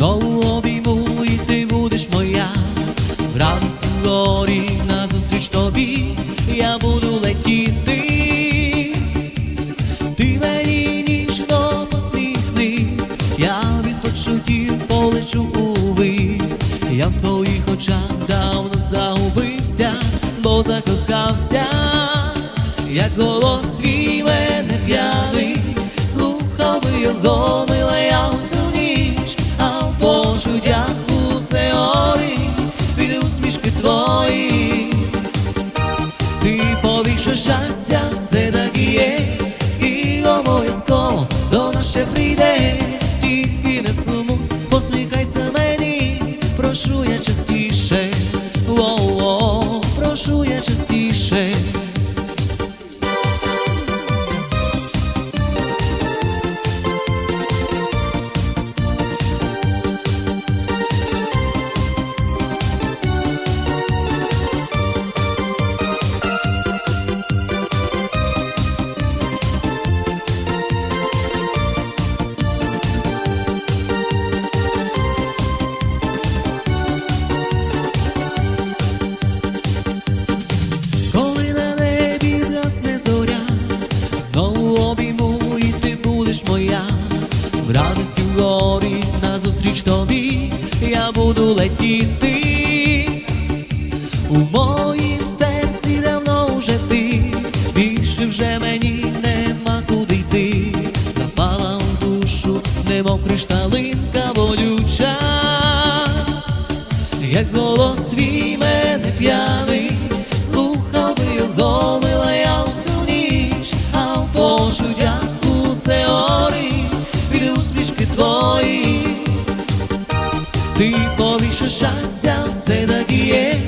знову обійму, і ти будеш моя. В радості в горі назустріч тобі, я буду летіти. Ти мені ніжно посміхнись, я від почуттів полечу увись. Я в твоїх очах давно загубився, бо закохався, як голос твій мене п'янить, слухав його посміхайся мені, знову обійму, і ти будеш моя. В радості в горі назустріч тобі, я буду летіти. У моїм серці давно вже ти, більше вже мені нема куди йти. Запала в душу, немов кришталинка болюча як голос твій мене п'янить, що щастя все так є,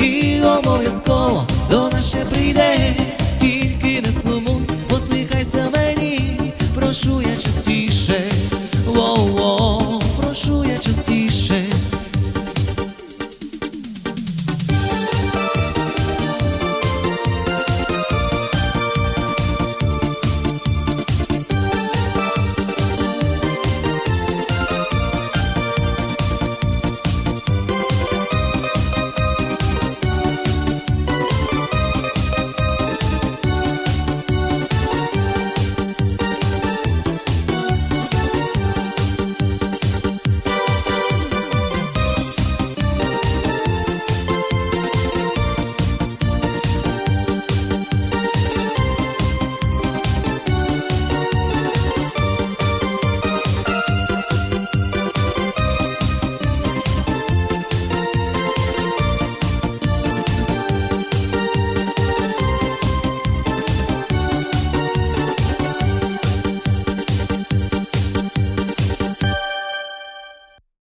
і обов'язково до нас ще прийде, тільки не сумуй, посміхайся мені, прошу я частіше.